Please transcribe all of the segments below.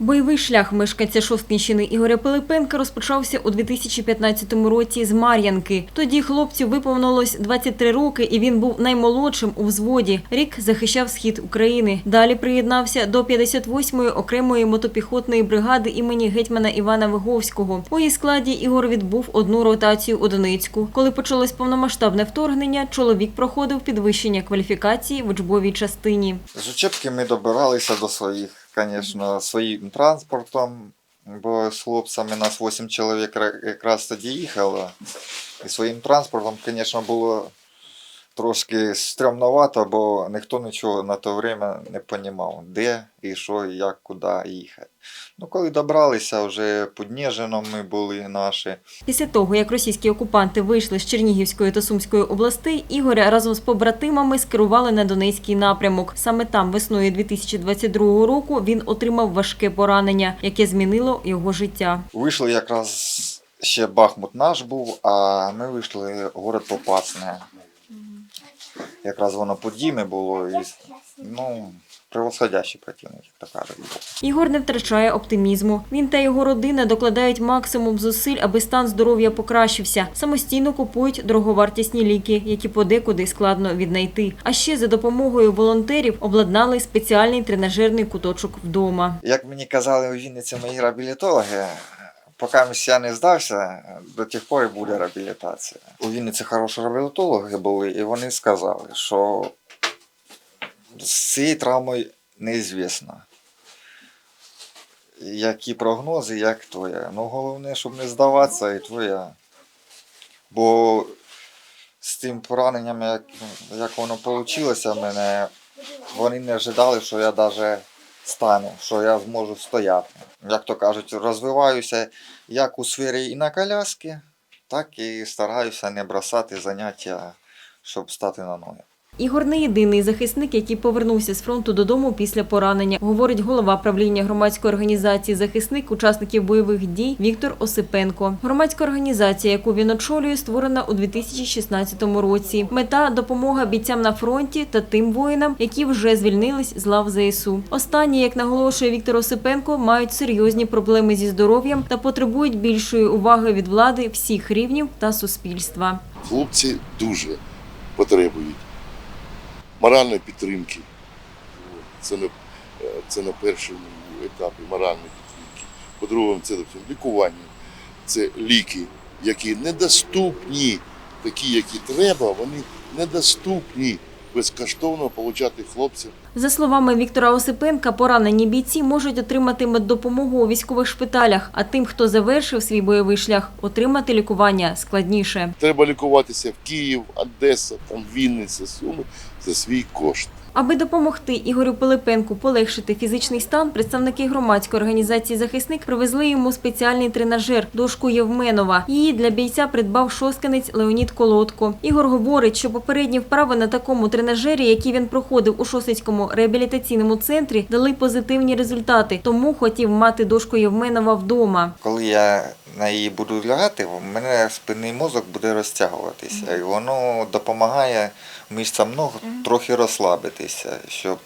Бойовий шлях мешканця Шосткинщини Ігоря Пилипенка розпочався у 2015 році з Мар'янки. Тоді хлопцю виповнилось 23 роки, і він був наймолодшим у взводі. Рік захищав схід України. Далі приєднався до 58-ї окремої мотопіхотної бригади імені гетьмана Івана Виговського. У її складі Ігор відбув одну ротацію у Донецьку. Коли почалось повномасштабне вторгнення, чоловік проходив підвищення кваліфікації в учбовій частині. З учебки ми добиралися до своїх, звісно, своїм транспортом, бо з хлопцями нас 8 чоловік якраз тоді їхало. І своїм транспортом, звісно, було трошки стрьомновато, бо ніхто нічого на то время не розумів, де і що, і як, куди їхати. Ну, коли добралися, вже під Ніжином ми були наші. Після того, як російські окупанти вийшли з Чернігівської та Сумської областей, Ігоря разом з побратимами скерували на Донецький напрямок. Саме там весною 2022 року він отримав важке поранення, яке змінило його життя. Вийшли якраз ще Бахмут наш був, а ми вийшли в город Попасне. Якраз воно по Дімі було і ну, превосходящий противник, як кажуть. Ігор не втрачає оптимізму. Він та його родина докладають максимум зусиль, аби стан здоров'я покращився. Самостійно купують дороговартісні ліки, які подекуди складно віднайти. А ще за допомогою волонтерів обладнали спеціальний тренажерний куточок вдома. Як мені казали у Вінниці мої реабілітологи, поки я не здався, до тих пор буде реабілітація. У Вінниці хороші реабілітологи були, і вони сказали, що з цією травмою неізвісно. Які прогнози, як твоя. Ну, головне, щоб не здаватися, і твоя. Бо з тим пораненням, як, як воно вийшло мене, вони не ожидали, що я навіть стану, що я зможу стояти. Як то кажуть, розвиваюся як у сфері і на коляски, так і стараюся не бросати заняття, щоб стати на ноги. Ігор не єдиний захисник, який повернувся з фронту додому після поранення, говорить голова правління громадської організації захисник учасників бойових дій Віктор Осипенко. Громадська організація, яку він очолює, створена у 2016 році. Мета допомога бійцям на фронті та тим воїнам, які вже звільнились з лав ЗСУ. Останні, як наголошує Віктор Осипенко, мають серйозні проблеми зі здоров'ям та потребують більшої уваги від влади всіх рівнів та суспільства. хлопці дуже потребують моральної підтримки. Це на, це на першому етапі моральної підтримки. По-друге, це лікування, це ліки, які недоступні, такі, які треба, вони недоступні безкоштовно отримати хлопцям. За словами Віктора Осипенка, поранені бійці можуть отримати меддопомогу у військових шпиталях, а тим, хто завершив свій бойовий шлях, отримати лікування складніше. Треба лікуватися в Київ, Одеса, там Вінниця, Суми за свій кошт. Аби допомогти Ігорю Пилипенку полегшити фізичний стан, представники громадської організації «Захисник» привезли йому спеціальний тренажер – дошку Євменова. Її для бійця придбав шосткинець Леонід Колодко. Ігор говорить, що попередні вправи на такому тренажері, які він проходив у Шосицькому реабілітаційному центрі, дали позитивні результати, тому хотів мати дошку Євменова вдома. Коли я на її буду лягати, в мене спинний мозок буде розтягуватися. І воно допомагає мишцям ног трохи розслабитися, щоб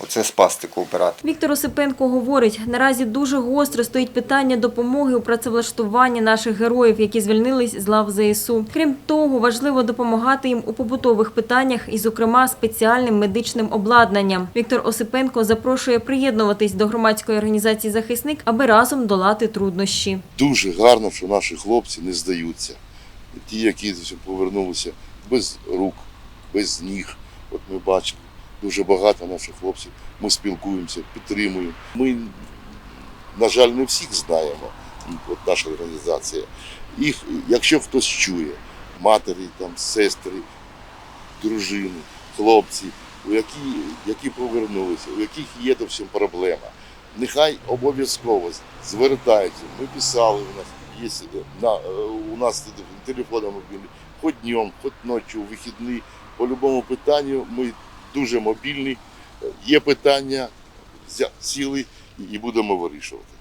оце спастику вбирати. Віктор Осипенко говорить, наразі дуже гостро стоїть питання допомоги у працевлаштуванні наших героїв, які звільнились з лав ЗСУ. Крім того, важливо допомагати їм у побутових питаннях і, зокрема, спеціальним медичним обладнанням. Віктор Осипенко запрошує приєднуватись до громадської організації Захисник, аби разом долати труднощі. Дуже гарно, що наші хлопці не здаються. Ті, які повернулися без рук, без ніг. От ми бачимо, дуже багато наших хлопців. Ми спілкуємося, підтримуємо. Ми, на жаль, не всіх знаємо, от наша організація. Їх, якщо хтось чує, матері, там, сестри, дружини, хлопці, у які, які повернулися, у яких є то всім проблема. Нехай обов'язково звертаються. Ми писали, у нас є на, е, у нас телефони мобільні, хоч днем, хоч ночі, у вихідні. По будь-якому питанню ми дуже мобільний. Є питання, сіли і будемо вирішувати.